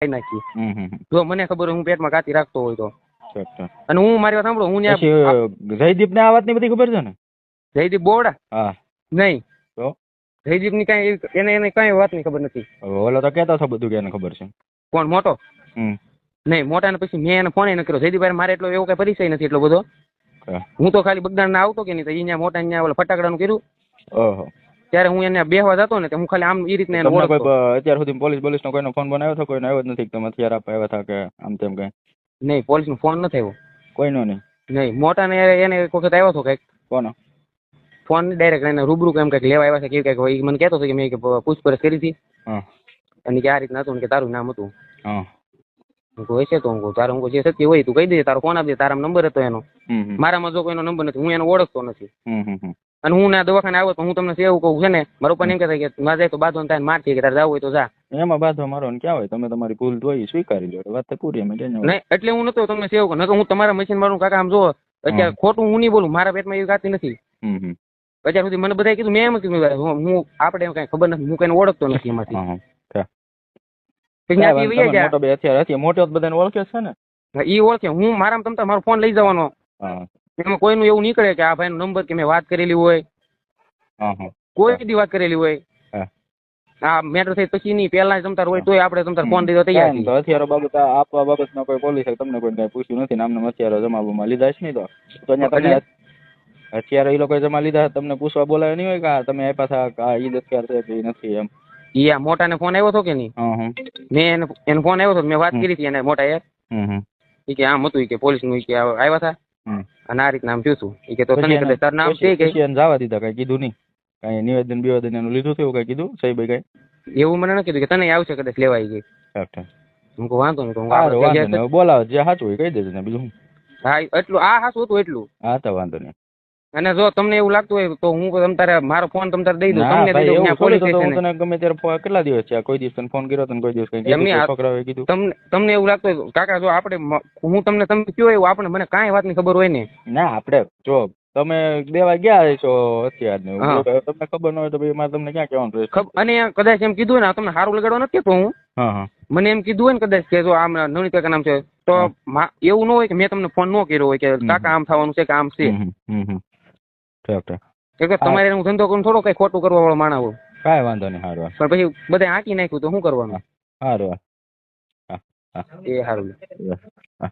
ખાઈ નાખી. જો મને ખબર હું પેટમાં કાતી રાખતો હોય તો. અને હું મારી વાત સાંભળો હું જયદીપ ને આ વાતની બધી ખબર છે ને? જયદીપ બોવડા? હા. નહીં. તો? જયદીપની કઈ એને એને કઈ વાતની ખબર નથી. ઓલો તો કેતો છો બધું કે એને ખબર છે. કોણ મોટો? નહીં મોટા ને પછી મેં એને ફોન ન કર્યો. જયદીપ મારે એટલો એવો કઈ પરિચય નથી એટલો બધો. હું. તો ખાલી બગદાણ ના આવતો કે નહીં તો અહીંયા મોટા અહીંયા ઓલા ફટાકડાનું કર્યું. ઓહો. ત્યારે હું એને બેહવા જતો ને હું ખાલી આમ એ રીતના એને ઓળખતો. અત્યાર સુધી પોલીસ પોલીસ નો કોઈનો ફોન બનાવ્યો હતો? કોઈનો આવ્યો જ નથી તમે અત્યારે આપ આવ્યા હતા કે આમ તેમ કઈ? નહીં પોલીસ નો ફોન નથી આવ્યો. કોઈનો નહીં? નહીં મોટા ને એને એક વખત આવ્યો હતો કંઈક. કોનો? ફોન ડાયરેક્ટ એને રૂબરૂ કેમ કંઈક લેવા આવ્યા છે કે કંઈક હોય. મને કહેતો હતો કે મેં પૂછપરછ કરી હતી. અને કે આ રીતના હતું કે તારું નામ હતું. હોય છે તો હું કહું તારું હું જે સત્ય હોય તું કહી દે તારો ફોન આપી દે તારા નંબર હતો એનો. મારામાં જો કોઈનો નંબર નથી હું એને ઓળખતો નથી. અને હું ના દવાખાને આવ્યો તો હું તમને એવું કહું છે ને? મારો પણ એમ કહેતા કે મારે જાય તો ને થાય માર કે તારે જવું હોય તો જા. એમાં બાધો મારો ને ક્યાં હોય? તમે તમારી ભૂલ ધોઈ સ્વીકારી લો. વાત તો પૂરી એમાં નહીં એટલે હું નતો તમને સેવ કહું. હું તમારા મશીન મારું કાકા આમ જો અત્યારે ખોટું હું નહીં બોલું. મારા પેટમાં એવી ગાતી નથી. અત્યાર સુધી મને બધાએ કીધું મેં એમ કીધું હું આપણે એમ કઈ ખબર નથી. હું કઈ ઓળખતો નથી એમાંથી. મોટો બધાને ઓળખે છે ને? એ ઓળખે. હું મારામાં તમતા મારો ફોન લઈ જવાનો. એમાં કોઈનું એવું નીકળે કે આ ભાઈનો નંબર કે મેં વાત કરેલી હોય. કોઈ બી વાત કરેલી હોય. હા. આ મેટર થઈ પછી નહીં પહેલા તમતાર હોય તોય આપણે તમતાર ફોન દીધો તૈયાર તો હથિયારો બાબત આપવા બાબતમાં કોઈ પોલીસે તમને કોઈ કઈ પૂછ્યું નથી નામના હથિયારો જમાવવામાં લીધા છે નહીં તો? તો અહીંયા તમને હથિયારો એ લોકોએ જમા લીધા તમને પૂછવા બોલાવ્યા નહીં હોય કે તમે આપ્યા હતા આ ઈ હથિયાર છે કે નથી એમ? ઈ આ મોટાને ફોન આવ્યો હતો કે નહીં? મેં એને એને ફોન આવ્યો હતો મેં વાત કરી હતી એને મોટા હમ કે આમ હતું કે પોલીસનું કે આવ્યા હતા. અને આ રીતના આમ હતું કે તો તને કદાચ તારું નામ છે કે? જવા દીધા કઈ કીધું નહીં. કઈ નિવેદન બિવેદન એનું લીધું થયું કઈ કીધું? સાહેબે કઈ? એવું મને ન કીધું કે તને આવશે કદાચ લેવાઈ ઈ કે. ઠીક ઠીક. હું કહું વાંધો નહીં બોલાવો જે સાચું હોય કહી દેજો ને બીજું હા એટલું આ હાસું હતું એટલું. હા તો વાંધો નહીં. અને જો તમને એવું લાગતું હોય તો હું તમ તારે મારો ફોન તમ તારે દઈ દઉં. તમને દઈ દઉં. પોલીસ સ્ટેશન તને ગમે ત્યારે કેટલા દિવસ છે કોઈ દિવસ તને ફોન કર્યો તને કોઈ દિવસ કઈ કીધું તમને તમને એવું લાગતું હોય કાકા જો આપણે હું તમને તમે કયો એવું આપણે મને કાંઈ વાતની ખબર હોય ને. ના આપણે જો તમે દેવા ગયા છો અત્યાર ને તમને ખબર ન હોય તો ભાઈ મારે તમને ક્યાં કહેવાનું? અને કદાચ એમ કીધું હોય ને તમને સારું લગાડવા નથી કહેતો હું. મને એમ કીધું હોય ને કદાચ કે જો આમ નવનીત કાકા નામ છે તો એવું ન હોય કે મેં તમને ફોન ન કર્યો હોય કે. કાકા આમ થવાનું છે કે આમ છે. કે તમારે હું ધંધો કરું થોડો કઈ ખોટું કરવા વાળો માણસ કઈ કાંઈ વાંધો નહીં સારું પણ પછી બધા આંકી નાખ્યું તો શું કરવાનું? સારું એ સારું હા.